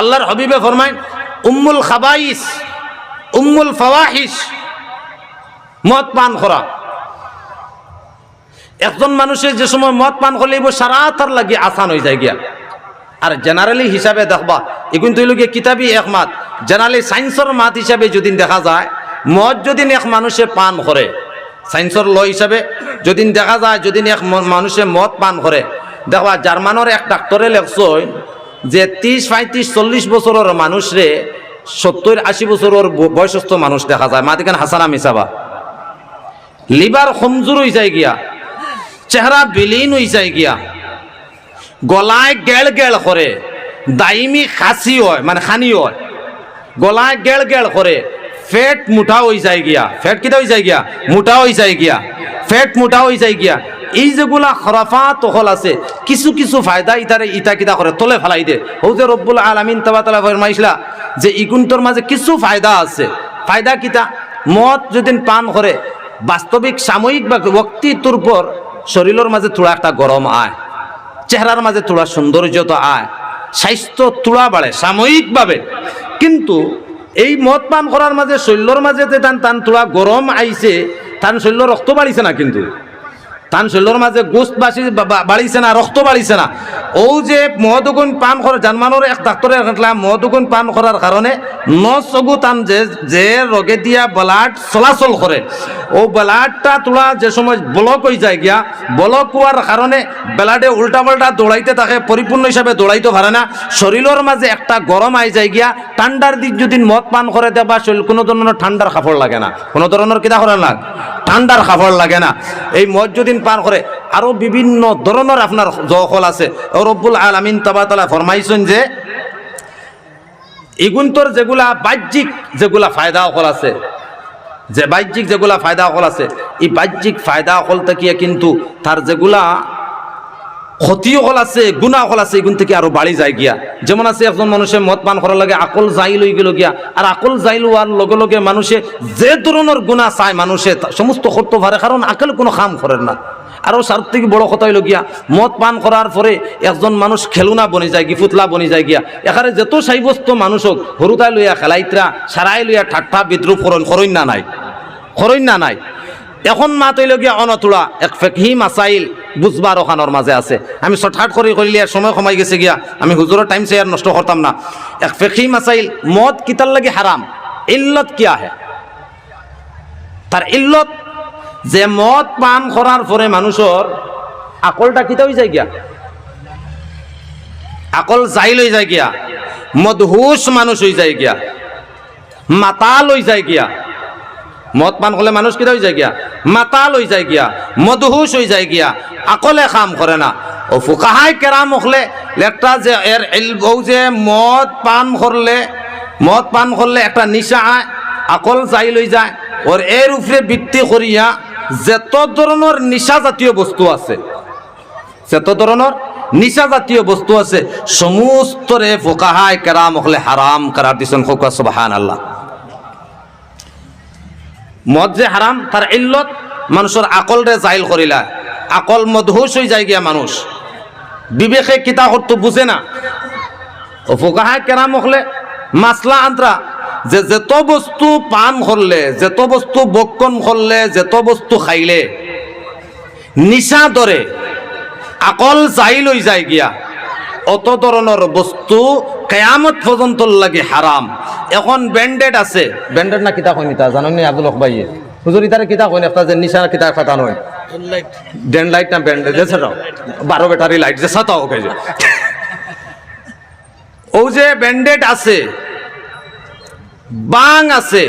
আল্লাহর হবিবে ফরমাইন উম্মুল খাবাইস, উম্মুল ফাওয়াহিস মদ পান করা। একজন মানুষের যে সময় মদ পান করলে সারা তার লাগি আসান হয়ে যায় গিয়া। আর জেনারেলি হিসাবে দেখবা এগুন তৈল গিয়ে কিতাবই একমাত জেনারেলি সায়েন্সের মাত হিসাবে যদি দেখা যায়, মদ যদি এক মানুষে পান করে সায়েন্সের ল হিসাবে যদি দেখা যায় যদি এক মানুষে মদ পান করে দেখবা জার্মানের এক ডাক্তরে লেখছই যে ত্রিশ, পঁয়ত্রিশ, চল্লিশ বছরের মানুষরে সত্তর, আশি বছরের বয়সস্থ মানুষ দেখা যায়। মাতিকান হাসানা মিসাবা লিভার কমজোর হয়ে যায় গিয়া। চেহারা বিলীন হয়ে যায় গিয়া। গলায় গেল গেল করে। দাইমি খাসি হয় মানে খানি হয়। গলায় গেল গেল করে। ফেট মুঠা হয়ে যায় গিয়া। ফেট কিটা হয়ে যায় গিয়া? মুঠা হয়ে যায় গিয়া। ফেট মুঠা হয়ে যায় গিয়া। এই যেগুলা খরাফা তখল আছে, কিছু কিছু ফায়দা ইতারে ইটা কিতা করে, তলে ফেলাই দে। যে রব্বুল আলামিন তাবা তালা ফরমাইছিলা যে ইগুন্তর মাঝে কিছু ফায়দা আছে। ফায়দা কিতা? মদ যদি পান করে, বাস্তবিক সাময়িক বা ব্যক্তিত্বর পর শরীরের মাঝে থোড়া একটা গরম আয়, চেহারার মাঝে তোলা সৌন্দর্যতা আয়, স্বাস্থ্য তোলা বাড়ে সাময়িকভাবে। কিন্তু এই মদ পান করার মাঝে শৈল্যর মাঝে যে তান তান তোলা গরম আইছে, তান শৈল্য রক্ত বাড়িছে না কিন্তু। তান শৈল্যর মাঝে গোস্ত বাসি বাড়িছে না রক্ত বাড়িছে না। ও যে মহদগুণ পান করে জানমানোর এক ডাক্তরে দেখলাম মহদগুণ পান করার কারণে চগু তান যে যে রগে দিয়া ব্লাড চলাচল করে ও ব্লাডটা তোলা যে সময় ব্লক হয়ে যায় গিয়া, ব্লক হওয়ার কারণে ব্লাডে উল্টা পাল্টা দৌড়াইতে থাকে পরিপূর্ণ হিসাবে দৌড়াইতে পারে না। শরীরের মাঝে একটা গরম আই যায় গিয়া ঠান্ডার দিক যদি মদ পান করে দেবা শরীর কোনো ধরনের ঠান্ডার কাপড় লাগে না। কোনো ধরনের কিতা করে না ঠান্ডার কাপড় লাগে না। এই মদ যদি পান করে আরও বিভিন্ন ধরনের আপনার জখল আছে। রব্বুল আলামিন তাবাতালা ফরমাইছেন যে ইগুন্তর যেগুলা বাহ্যিক যেগুলা ফায়দা অকল আছে, যে বাহ্যিক যেগুলা ফায়দা অকল আছে, এই বাহ্যিক ফায়দা অকল থেকে কিন্তু তার যেগুলা ক্ষতি অকল আছে গুণা অকল আছে এগুন থেকে আরও বাড়ি যায় গিয়া। যেমন আছে একজন মানুষের মদ পান করার লাগে আকল যাই লই গেল গিয়া। আর আকল যাই লোয়ার লগে লগে মানুষে যে ধরনের গুণা চায় মানুষে সমস্ত করতে পারে কারণ আকল কোনো কাম করেন না। আরও সার থেকে বড় কথা হইল গিয়া। মদ পান করার পরে একজন মানুষ খেলুনা বনি যায় গি ফুতলা বনি যায় গিয়া। এখানে যত সাব্যস্ত মানুষ হোক হরুতাই লইয়া খেলাইত্রা সারাই লইয়া ঠাট্টা বিদ্রুপ করন করইন না নাই। করইন না নাই। এখন মা তৈল গিয়া এক ফেকহি মাসাইল বুঝবার ওখানোর মাঝে আছে। আমি শর্টকাট করে করলে সময় কমাই গেছে গিয়া। আমি হুজুরের টাইম আর নষ্ট করতাম না। এক ফেকহি মাসাইল মদ কিতার লাগে হারাম ইল্লত কিয়া হে? তার ইল্লত যে মদ পান করার পরে মানুষের আকলটা কিতা হয়ে যায় গিয়া? আকল যাই লই যায় গিয়া। মদহুস মানুষ হয়ে যায় গিয়া। মাতাল হয়ে যায় গিয়া। মদ পান করলে মানুষ কিটা হয়ে যায় গিয়া? মাতাল হয়ে যায় গিয়া। মদহুস হয়ে যায় গিয়া। আকলে কাম করে না। ও ফুকাহাই কেরাম হলে একটা যে এর ও যে মদ পান করলে মদ পান করলে একটা নিশা আয় আকল যাই লই যায়। ওর এর উপরে ভিত্তি করিয়া যত ধরনের নিশা জাতীয় বস্তু আছে যত ধরনের নিশা জাতীয় বস্তু আছে, সমস্তরে ফোকাহায় কেরাম হলে হারাম করার দিছেন খোকা সুবাহান আল্লাহ মদ যে হারাম, তার ইল্লত মানুষের আকল রে জাইল করিলা। আকল মদহুস হয়ে যায় গিয়া মানুষ। বিবেকে কিতা বুঝে না। ফোকাহায় কেরাম হলে মাসলা আন্ত্রা যে যত বস্তু পান করলে, যত বস্তু বক্ষণ করলে, যত বস্তু খাইলে নিশা ধরে আকল যাই লই যায় গিয়া। অত ধরনের বস্তু কেয়ামত পর্যন্ত লাগে হারাম এখন ব্যান্ডেড আছে। ব্যান্ডেড না কিতা কইনি তা জানো নি আব্দুল হক ভাইয়ে হুজুর ইতারে কিতা কইনি একটা যে নিশা কিতা কথা নয় ডেন লাইট না ব্যান্ডেড যে সেটাও বারো ব্যাটারি লাইট যে সাতাও ও যে। ব্যান্ডেড আছে। বাং আছে।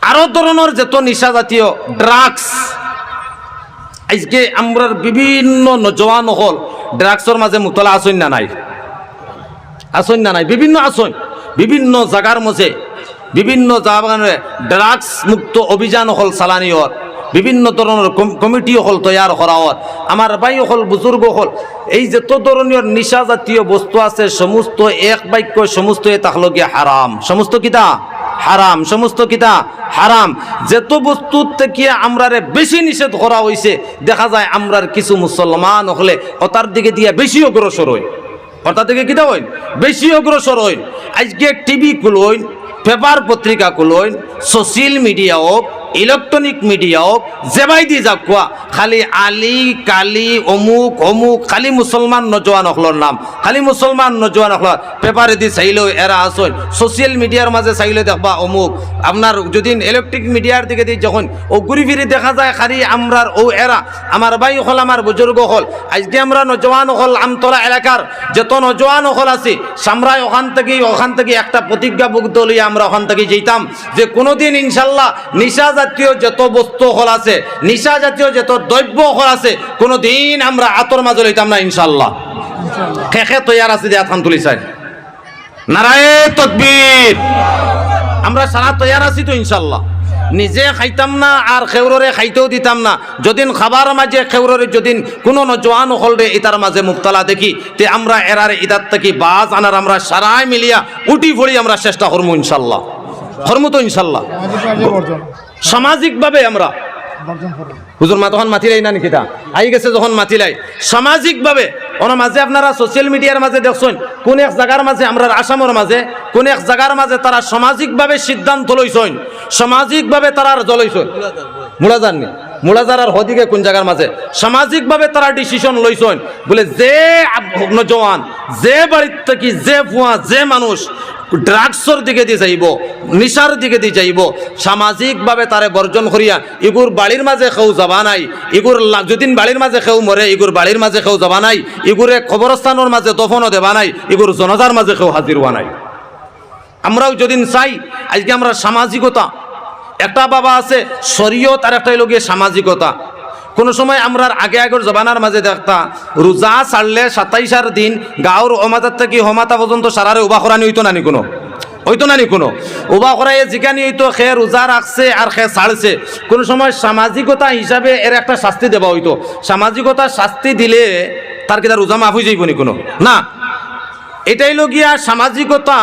আরও ধরনের যত নিশা জাতীয় ড্রাগস আজকে আমরার বিভিন্ন নজওয়ান হল ড্রাগসের মাঝে মুতলা আসন না নাই? আসন না নাই? বিভিন্ন আসন বিভিন্ন জায়গার মাঝে বিভিন্ন জায়গায় ড্রাগস মুক্ত অভিযান হল সালানিয়র বিভিন্ন ধরনের কম- কমিটি হল তৈয়ার করা হল আমার ভাই হল বুজুর্গ হল। এই যত ধরনের নিশা জাতীয় বস্তু আছে, সমস্ত এক বাক্য, সমস্ত এ তাহলগিয়া হারাম। সমস্ত কিতা হারাম। সমস্ত কিতা হারাম। যেত বস্তুর থেকে আমরারে বেশি নিষেধ করা হয়েছে দেখা যায় আমরার কিছু মুসলমান হলে ওতার দিকে দিয়ে বেশি অগ্রসর হই। অর্থাৎ থেকে কিতা হইন বেশি অগ্রসর হইন আজকে টিভি কুলইন পেপার পত্রিকা কুলইন সোশ্যাল মিডিয়া হোক ইলেকট্রনিক দি যাক কোয়া খালি আলি, কালি, অমুক অমুক, খালি মুসলমান নজওয়ান হকলর নাম। খালি মুসলমান নজওয়ান হকলর পেপারে দি চাইলেও এরা আসইন সোশ্যাল মিডিয়ার মাঝে চাইলে দেখবা অমুক। আপনার যদি ইলেকট্রিক মিডিয়ার দিকে দি যখন ও ঘুরি ফিরি দেখা যায়, খালি আমরার ও এরা আমার ভাই হল আমার বুজুর্গ হল আজকে আমরা নজওয়ান হল আমতলা এলাকার যত নজওয়ান হল আছি সামরাই ওখান থেকে ওখান থেকে একটা প্রতিজ্ঞাবদ্ধ লইয়া আমরা ওখান থেকে যেতাম যে কোনোদিন ইনশাল্লাহ নিশা জাতীয় যত বস্তু হল আছে নিশা জাতীয় যত দ্রব্য হল আছে কোনোদিন আমরা আতর মাঝে লইতাম না ইনশাল্লাহ খেখে তৈয়ার আছে দিয়া থান তুলি চাই নারায়ে তকবীর। আমরা সারা তৈয়ার আছি তো ইনশাল্লাহ নিজে খাইতাম না আর খেউররে খাইতেও দিতাম না। যদিন খাবার মাঝে খেউররে যদিন কোনো নজওয়ান হলরে ইতার মাঝে মুক্তালা দেখি তে আমরা এরারে ইতার থেকে বাজ আনার আমরা সারাই মিলিয়া উটি ফড়ি আমরা চেষ্টা করব ইনশাল্লাহ করব তো ইনশাল্লাহ সামাজিকভাবে আমরা। হুজুর মা তখন মাতিলাই না নিকিতা আই গেছে যখন মাতিলাই। সামাজিকভাবে ওনার মাঝে আপনারা সোশ্যাল মিডিয়ার মাঝে দেখছেন কোন এক জায়গার মাঝে আমরা আসামের মাঝে কোন এক জায়গার মাঝে তারা সামাজিকভাবে সিদ্ধান্ত লইছেন সামাজিকভাবে তারা জ্বলাইছেন। মুলাজার নি? মুলাজার আর হদিকে কোন জায়গার মাঝে? সামাজিকভাবে তারা ডিসিশন লইছেন বলে যে নজওয়ান যে বাড়ির থেকে যে ফুয়া যে মানুষ ড্রাগসর দিকে দিয়ে যাইব, নিশার দিকে দিয়ে যাইব। সামাজিকভাবে তারে বর্জন করিয়া ইগুর বাড়ির মাঝে কেউ যাবা নাই, ইগুর যদিন বাড়ির মাঝে কেউ মরে, ইগুর বাড়ির মাঝে কেউ যাবা নাই, ইগুরে কবরস্থানের মাঝে দফনও দেবা নাই, ইগুর জনজার মাঝে কেউ হাজির হওয়া নাই। আমরাও যদিন চাই, আজকে আমরা সামাজিকতা, একটা বাবা আছে, শরীয়ত আর একটা লোক সামাজিকতা। কোনো সময় আমরা আগে আগের জবানার মাঝে দেখতা, রোজা ছাড়লে সাতাইশার দিন গাঁর অমাতার থেকে হমাতা পর্যন্ত সারারে উবা করানি হইতো নানি কোনো। হইতো নানি কোনো। উবা করাই জিকানি হইতো, খে রোজা রাখছে আর খে ছাড়ছে। কোনো সময় সামাজিকতা হিসাবে এর একটা শাস্তি দেওয়া হইতো। সামাজিকতা শাস্তি দিলে তার কি তার রোজা মাফ হয়ে যাইব নি কোনো? না। এটাই লগিয়া সামাজিকতা,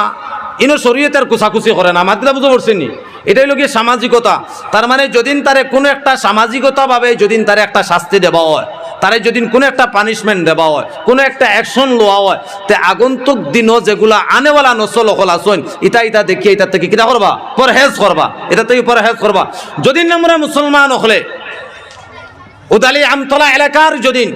ইনো শরীয়তের কুচাকুচি করে না। মাতিলা বুঝতে পারছেন নি এটাই লগিয়া সামাজিকতা। তার মানে যদিন তারে কোনো একটা সামাজিকতা ভাবে যদিন তারে একটা শাস্তি দেওয়া হয়, তারে যদি কোনো একটা পানিশমেন্ট দেওয়া হয়, কোনো একটা অ্যাকশন লওয়া হয়, তে আগন্তুক দিনও যেগুলা আনেওয়ালা নসল হল আসন ইটা ইটা দেখিয়ে ইটার থেকে কিটা করবা? পরহেজ করবা। এটা থেকে পরহেজ করবা। যদিন আমরা মুসলমান হলে, উদালি আমতলা এলাকার যদিন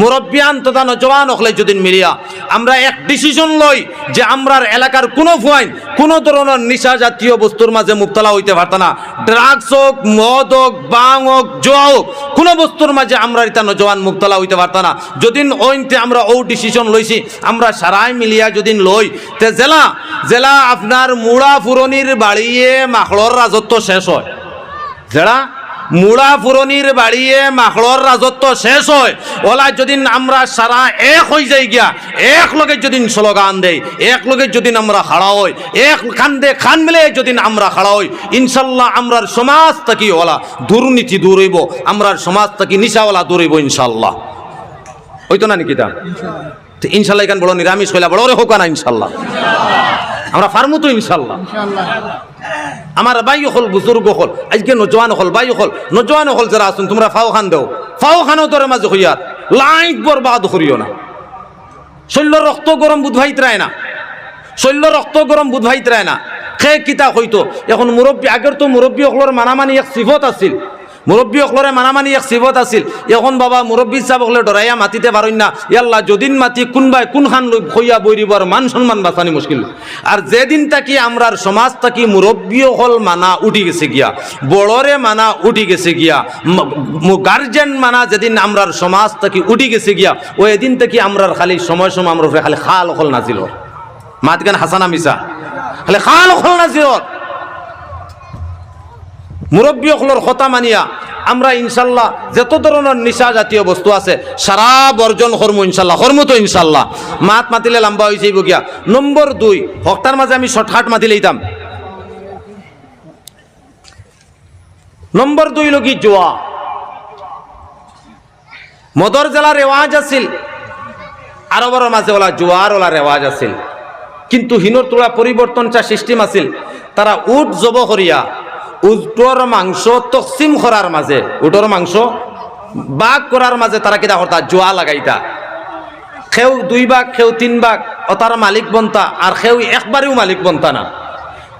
মুরব্বিয়ান তথা নজওয়ান হলে যদিন মিলিয়া, আমরা এক ডিসিশন লই যে আমরার এলাকার কোনো ফুয়াইন কোনো ধরনের নিশা জাতীয় বস্তুর মাঝে মুক্তলা হইতে পারত না। ড্রাগস হোক, মদ হোক, বাং হোক, জোয়া হোক, কোনো বস্তুর মাঝে আমরা এটা নজওয়ান মুক্তলা হইতে পারত না। যদিন ওইনতে আমরা ও ডিসিশন লইছি, আমরা সারাই মিলিয়া যদিন লই, তে জেলা জেলা আপনার মুড়া ফুরনির বাড়িয়ে মাখড়র রাজত্ব শেষ হয়। যারা মুড়া পুরনির বাড়িয়ে মাখড়র রাজত্ব শেষ হয়। ওলা যদি আমরা সারা এক হয়ে যাই গিয়া, এক লগে যদি স্লোগান দেই, এক লগে যদি আমরা খাড়া হই এক খান্দে খান মিলে যদি আমরা খাড়া হই ইনশাল্লাহ আমরার সমাজ থাকি ওলা দুর্নীতি দূর হইব আমরার সমাজ থাকি নিশাওয়ালা দূর হইব ইনশাল্লাহ। হইতো না নাকি তা? তো ইনশাল্লাহ এখান বড় নিরামিষ হইলা বড় রে হোক না ইনশাল্লাহ। আমরা ফার্মু তো ইনশাল্লাহ। আমার বাই হল বুজুর্গ হল, আজকে নজওয়ান হল বাই হল নজওয়ান হল যারা আসুন তোমরা ফাও খান দেও। ফাও খানো তোর মাঝে হইয়ার লাইট বরবাদ করিও না। শৈল্য রক্ত গরম বুধভাইত রায় না। শৈল্য রক্ত গরম বুধভাইত রায় না। খে কিতা হইতো? এখন মুরব্বী, আগের তো মুরব্বী হলর মানামানি এক সিফত আছিল। মুরব্বী সকলরে মানামানি এক সিফত আছিল। এখন বাবা মুরব্বী সাহেব সকলে ডরাইয়া মাতিতে পারেন না ইয়াল্লা যদিন মাতি কোনবাই কোনখান বইরিব আর মান সম্মান বাঁচানি মুশকিল। আর যেদিন তাকি আমরার সমাজ তাকি মুরব্বী হল মানা উঠি গেছে গিয়া। বড়রে মানা উঠি গেছে গিয়া। গার্জেন মানা যেদিন আমরার সমাজ তাকি উঠি গেছে গিয়া ও এদিন থেকে আমরার খালি সময় সময় আমরা খালি খাল অকল নাছিল মাতগান হাসানা মিসা খালি খাল হল নাজিল হল মুরব্বী অকলর কথা মানিয়া আমরা ইনশাল্লাহ যত ধরনের নিশা জাতীয় বস্তু আছে, সারা বর্জন কর্ম ইনশাল্লাহ কর্ম তো ইনশাল্লাহ। মাত মাতিলে লম্বা হয়েছে গিয়া নম্বর দুই হকটার মাঝে আমি শর্টহাট মাতি লইতাম নম্বর দুই লগি জোয়া মদর জেলার রেওয়াজ আছিল। আরবর মাঝে ওলা জোয়ার ওলা রেওয়াজ আছিল। কিন্তু হিনোর তোলা পরিবর্তন চা সিস্টেম আছিল তারা উট জব করিয়া উটর মাংস তকসিম করার মাঝে উটর মাংস বাঘ করার মাঝে তারা কিতা করতা জোয়া লাগাইতা খেউ দুই বাঘ, খেউ তিন বাঘ ও তার মালিক বনতা আর খেউ একবারেও মালিক বনতা না।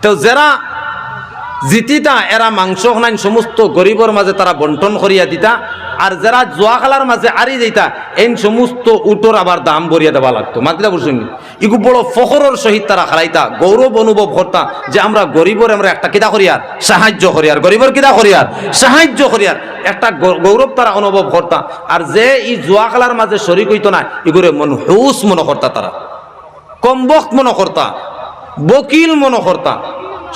তো যারা জিতিতা এরা মাংস হনাইন সমস্ত গরিবর মাঝে তারা বন্টন করিয়া দিতা। আর যারা জোয়া খেলার মাঝে আরি দিতা এই সমস্ত উটোর আবার দাম ভরিয়া দেওয়া লাগতো। মাতিলা বুঝছেন ইগু বড় ফখরের সহিত তারা খেলাইতা, গৌরব অনুভব করতা যে আমরা গরিবর, আমরা একটা কিতা করিয়ার? সাহায্য করিয়ার। গরিবর কিতা করিয়ার? সাহায্য করিয়ার। একটা গৌরব তারা অনুভব করতা। আর যে ই জোয়া খেলার মাঝে শরিক হইতো না, ইগুরে মন হুস মনে করতা তারা। কমবক মনে করতা। বকিল মনে করতা।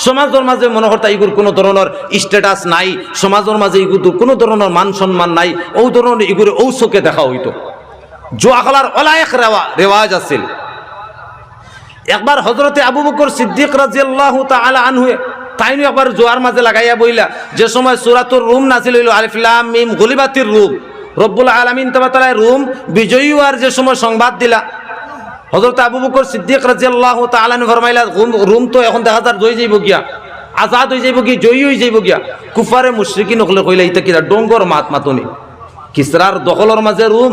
সমাজের মাঝে মনে করতা ইগুর কোনো ধরনের স্ট্যাটাস নাই, সমাজের মাঝে ইগুর কোনো ধরনের মান সম্মান নাই, ও ধরনের ইগুরে ঔ চোখে দেখা হইতো। জোয়া খেলার অলায়ক রেওয়া রেওয়াজ আছিল। একবার হজরতে আবু বকর সিদ্দিক রাজিয়াল্লাহ তাআলা আনহুয়ে তাইনু একবার জোয়ার মাঝে লাগাইয়া বইলা, যে সময় সুরাতুর রুম নাছিল হইল আলিফলাম মিম, গলিবাতির রুম, রব্বুল আলামিন তাবাতালায় রুম, বিজয়ী হওয়ার যে সময় সংবাদ দিলা হজরত আবু বকর সিদ্দিক রাজিয়াল্লাহ তাআলা ফরমাইলা রুম তো এখন দেখা যার, জয় যাইব গিয়া। আজাদ হয়ে যাইব কি জয়ী হয়ে যাইব গিয়া। কুফারে মুশরিকি নকলে কইলা, ইতা কিরা, ডঙ্গর মাত মাতনি। কিসরার দখলর মাঝে রুম।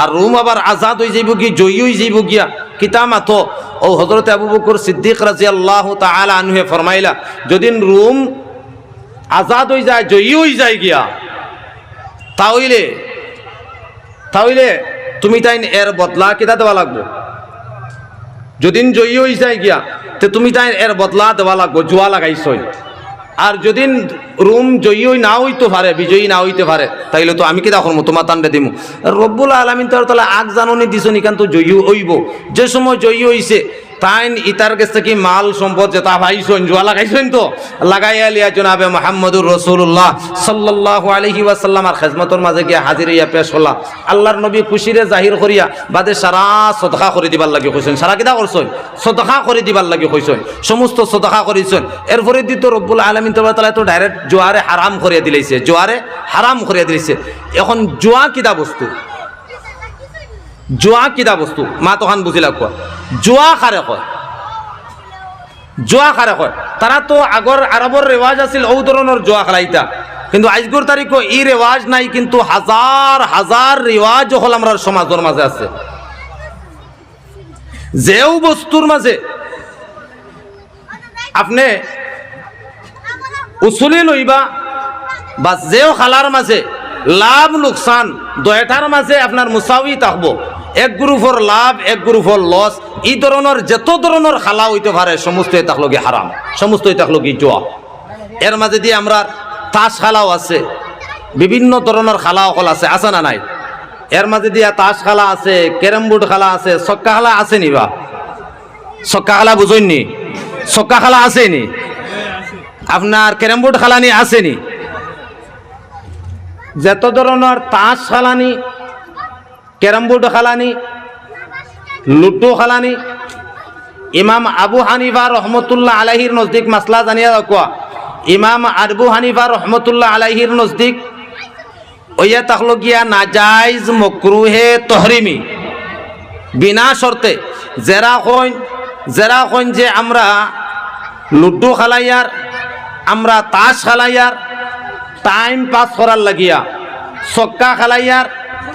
আর রুম আবার আজাদ হয়ে যাইব কি জয়ী হয়ে যাইব গিয়া। কিতা মাতো ও হজরত আবু বকর সিদ্দিক রাজি আল্লাহ তালা আনহে ফরমাইলা, যদিন রুম আজাদ হয়ে যায়, জয়ী হয়ে যায় গিয়া তাহলে তাহলে তুমি তাই এর বদলা কিতা দেওয়া লাগবো? যদিন জয়ী হয়ে যায় গিয়া, তে তুমি তাই এর বদলা দেওয়া লাগবো, জোয়া লাগাইছই। আর যদিন রুম জয়ী না হইতে পারে, বিজয়ী না হইতে পারে, তাইলে তো আমি কি দেখো তোমার তান্ডে দিমু। রব্বুল আলমিন তোর তাহলে আগ জাননি দিছ নিকান্ত জয়ী হইব। যে সময় জয়ী হইছে তাইন ইতার কাছ থেকে মাল সম্পদ যেটা ভাইছেন জোয়া লাগাইছেন তো লাগাই আলিয়া জনাবে মোহাম্মদুর রসুল্লাহ সাল্লাহ আলহি ওয়াসাল্লাম। আর খেজমতর মাঝে গিয়া হাজির হইয়া পেশ হলা। আল্লাহর নবী খুশিরে জাহির করিয়া বাদে সারা সদকা করে দিবার লাগে কইছেন। সারা কিতা করছেন? সদকা করে দিবার লাগে কইছেন। সমস্ত সদকা করিছেন। এরপরে দিত রব্বুল আলমিন তালা তো ডাইরেক্ট জোয়ারে হারাম করিয়া দিলাইছে। জোয়ারে হারাম করিয়া দিলাইছে। এখন জোয়া কিতা বস্তু? জোয়া কিতা বস্তু? মা তখন বুঝিলা কোৱা। জোয়া খাৰে কয়। জোয়া খাৰে কয়। তারা তো আগৰ আরবর রেওয়াজ আছিল ঔ ধরনের জোয়া খেলাইতা কিন্তু আজগর তারিখ ই রেওয়াজ নাই, কিন্তু হাজার হাজার রেওয়াজ হল আমরা সমাজের মাঝে আছে। যেও বস্তুর মাঝে আপনি উচুলি লইবা বা যেও খালার মাঝে লাভ লোকসান দয়টার মাঝে আপনার মুসাউি থাকব এক গ্রুপর লাভ, এক গ্রুপর লস এই ধরনের যত ধরনের খালা হইতে পারে সমস্ত তাকলগি হারাম সমস্ত তাকলগি জোয়া। এর মাঝে দিয়ে আমরা তাস খালাও আছে, বিভিন্ন ধরনের খালা অকল আছে আছে না নাই? এর মাঝে দিয়া তাস খালা আছে ক্যারাম বোর্ড খালা আছে, ছক্কা খালা আছে নি বা? ছক্কা খালা বুঝইনি ছক্কা খালা আছে নি? আপনার ক্যারাম বোর্ড খালানি আছে নি? যত ধরনের তাস খালানি ক্যারাম বোর্ড খালানি? লুডো খালানি? ইমাম আবু হানিফা রহমতুল্লাহ আলাহির নজদিক মাসলা জানিয়া কোয়া। ইমাম আবু হানিফা রহমতুল্লাহ আলাহির নজদিক ওইয়া গিয়া নাজাইজ মকরুহে তহরিমি। বিনা শর্তে জেরা কইন জেরা কইন যে আমরা লুডো খালাইয়ার, আমরা তাস খালাইয়ার, টাইম পাস করার লাগিয়া, ছক্কা খালাইয়ার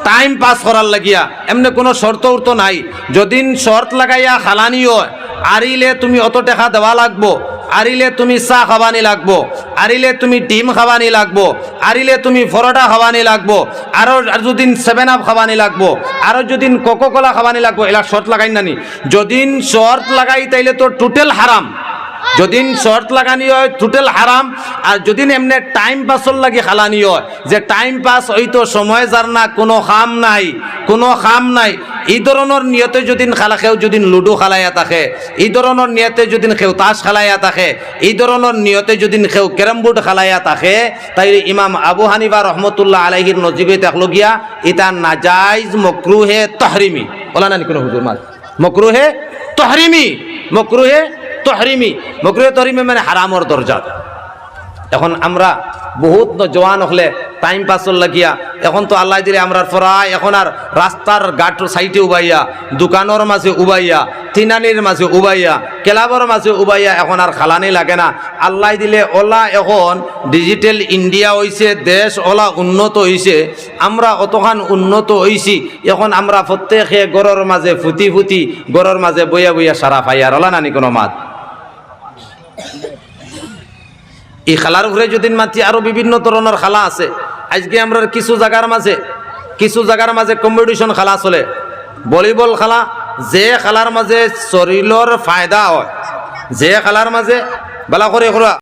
টাইম পাস করার লাগিয়া। এমনি কোনো শর্ত উর্ত নাই। যদিন শর্ত লাগাইয়া খালানি হয়, আরিলে তুমি অত টাকা দেওয়া লাগবো, আরিলে তুমি চাহ খাবানি লাগবো, আরিলে তুমি ডিম খাবানি লাগবো, আরিলে তুমি পরোটা খাবানি লাগবো আরও যদিন সেভেন আপ খাবানি লাগবো আরও যদিন কোকো কোলা খাবানি লাগবো এলা শর্ত লাগাই নানি। যদিন শর্ত লাগাই তাইলে তো টোটাল হারাম। যদিন শর্ট লাগানি হয় টোটাল হারাম, আর যদিন এমনি টাইম পাসর লাগি খালানি হয়, যে টাইম পাস হইতো সময় যার না, কোনো খাম নাই, কোনো খাম নাই এই ধরনের নিয়তে যদিন খালা খেও যদিন লুডু খালাইয়া থাকে এই ধরনের নিয়তে যদিন খেউ তাস খালাইয়া থাকে এই ধরনের নিয়তে যদিন খেও ক্যারাম বোর্ড খালাইয়া থাকে তাই ইমাম আবু হানিফা রহমতুল্লাহ আলাইহির নজিবে দেখল ইতা নাজাইজ মকরুহে তহরিমি ওলা নানি কোনো হুজুর মাল? মকরুহে তহরিমি মকরুহে তহরিমি। মকরুহে তহরিমি মানে হারামর দরজা এখন আমরা বহুত জওয়ান হলে টাইম পাসর লাগিয়া, এখন তো আল্লাহ দিলে আমরা প্রায় এখন আর রাস্তার গাট সাইডে উবাইয়া দোকানের মাঝে উবাইয়া তিনানির মাঝে উবাইয়া ক্লাবর মাঝে উবাইয়া, এখন আর খালানি লাগে না। আল্লাহ দিলে ওলা এখন ডিজিটাল ইন্ডিয়া হইছে, দেশ ওলা উন্নত হইছে, আমরা অতখান উন্নত হইছি, এখন আমরা প্রত্যেকে গড়ের মাঝে ফুটি ফুটি গড়ের মাঝে বইয়া বইয়া সারা পাই, আর ওলা নানি কোনো মাত। এই খালার উপরে যদি মাতি আরও বিভিন্ন ধরনের খালা আছে, আজকে আমরা কিছু জায়গার মাঝে, কিছু জায়গার মাঝে কম্পিটিশন খালা চলে। ভলিবল খেলা, যে খেলার মাঝে শরীরের ফায়দা হয়, যে খেলার মাঝে, বেলা করে